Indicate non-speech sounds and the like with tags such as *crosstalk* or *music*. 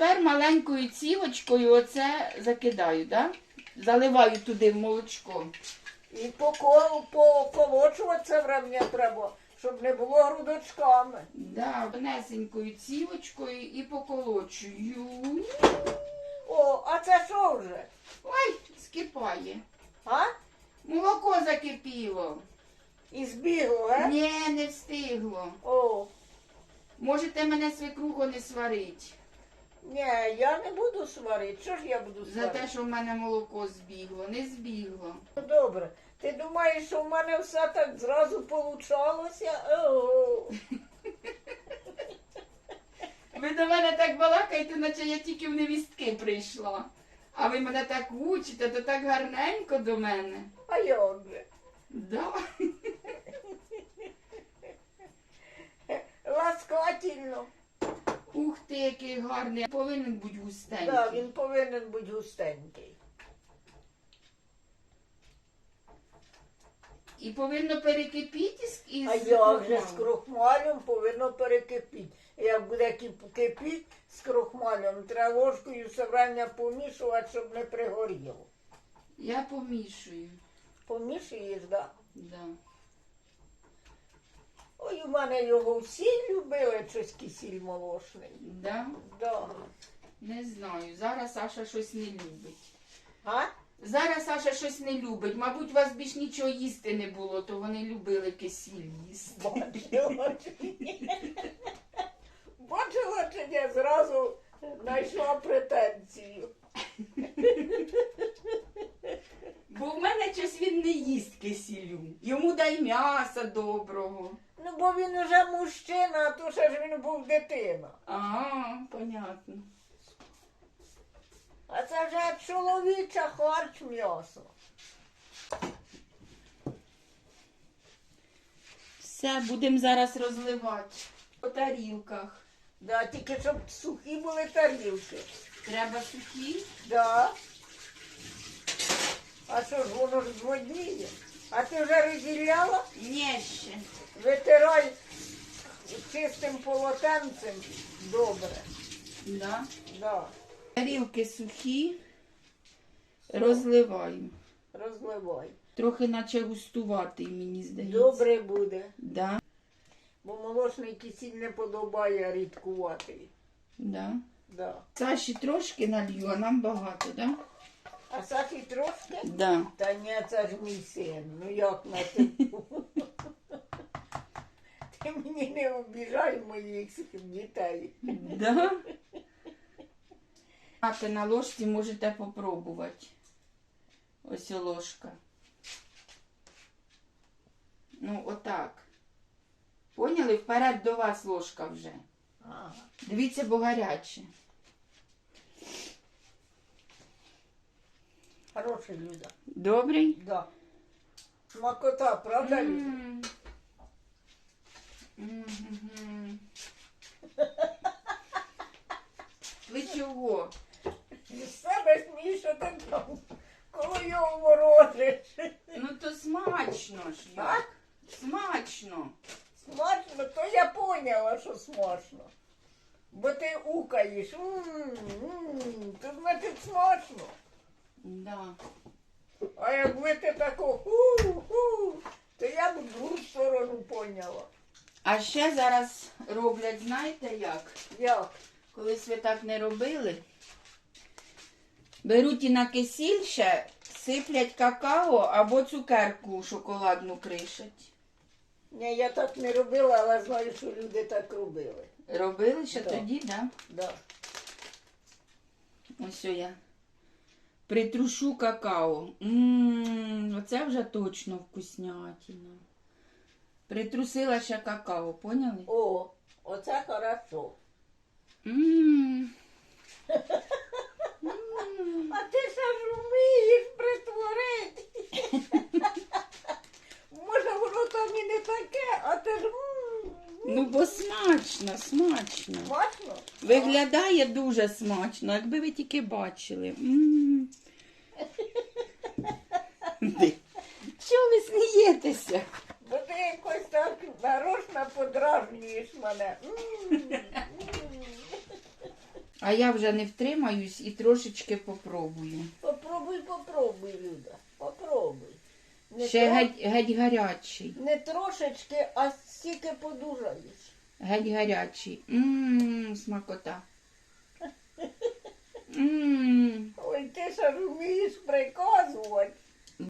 тепер маленькою цівочкою оце закидаю, да? Заливаю туди в молочко. І поко- поколочувати врем'я треба, щоб не було грудочками. Да, тонесенькою цівочкою і поколочую. О, а це що вже? Ой, скипає. А? Молоко закипіло. І збігло, а? Ні, не встигло. О, Можете мене свекрухо не сварить. Ні, я не буду сварити. Що ж я буду За сварити? те, що в мене молоко збігло. Не збігло. Ну, Добре. Ти думаєш, що в мене все так зразу получалося? Ого. Ви до мене так балакаєте, наче я тільки в невістки прийшла. А ви мене так учите, то так гарненько до мене. А як же? Да. Ласкательно. Ух ти, який гарний. Повинен бути густенький. Так, він повинен бути густенький. І повинно перекипіти із А як же з крохмалем. повинно перекипіти. Як буде кип- кипіти з крохмалем, треба ложкою время помішувати, щоб не пригоріло. Я помішую. Помішуєш, да? Да. Ой, у мене його всі любили, щось кисіль молочний. Да? Да. Не знаю. Зараз Саша щось не любить. А? Зараз Саша щось не любить. Мабуть, у вас більш нічого їсти не було, то вони любили кисіль їсти. Бачила чи ні? Бачила чи ні? Зразу знайшла претензію. Мене щось він не їсть кисілю. Йому дай м'яса доброго. Ну, бо він уже мужчина, а то ще ж він був дитина. Ага, понятно. А це вже чоловіча харч м'ясо. Все, будемо зараз розливати по тарілках. Да, тільки щоб сухі були тарілки. Треба сухі. Да. А що ж воно ж зводніє? А ти вже розділяла? Ні ще. Витирай чистим полотенцем добре. Да. Да. Тарілки сухі. Розливаю. Розливай. Трохи наче густуватий, мені здається. Добре буде. Да. Бо молочний кисіль не подобає рідкуватий. Да. Да. Саші трошки налью, а нам багато, да? А Саші трошки? Да. Та ні, це ж мій син. Ну як на ти? Ти мені не обіжай моїх дітей. Да? Мати на ложці можете попробувати. Ось ложка. Ну, отак. Поняли? Вперед до вас ложка вже. Ага. Дивіться, бо гаряче. Хороший Люда. Добрий? Да. Смакота, правда, Люда? М. Мгм. Ви чого? З себе смієш, ти там коли його ворожиш. Ну то смачно ж А? як. Смачно. Смачно, то я поняла, що смачно. Бо ти укаєш. М, м, То значить смачно. Да. А якби ти тако ху-ху, то я б в другу сторону поняла. А ще зараз роблять, знаєте як? Як? Колись ви так не робили. Беруть і на кисіль ще, сиплять какао або цукерку шоколадну кришать. Ні, я так не робила, але знаю, що люди так робили. Робили ще Да. тоді, да? Да. Ось я. Притрушу какао. Ммм, оце вже точно вкуснятина. Притрусила ще какао, поняли? О, оце хорошо. Ммм. *laughs* А ти ж вмієш притворити. *laughs* Може, воно там і не таке, а ти ж м, Ну, бо смачно, смачно. смачно. Виглядає дуже смачно, якби ви тільки бачили. М. Ди. Чого ви смієтеся? Бо ти якось так нарочно подражнюєш мене. А я вже не втримаюсь і трошечки попробую. Попробуй, попробуй, Люда. Попробуй. Не, Ще тро- геть, геть гарячий. не трошечки, а стільки подужаєш. Геть гарячий. Ммм, смакота. Ммм. Ой, ти ж вмієш приказувати.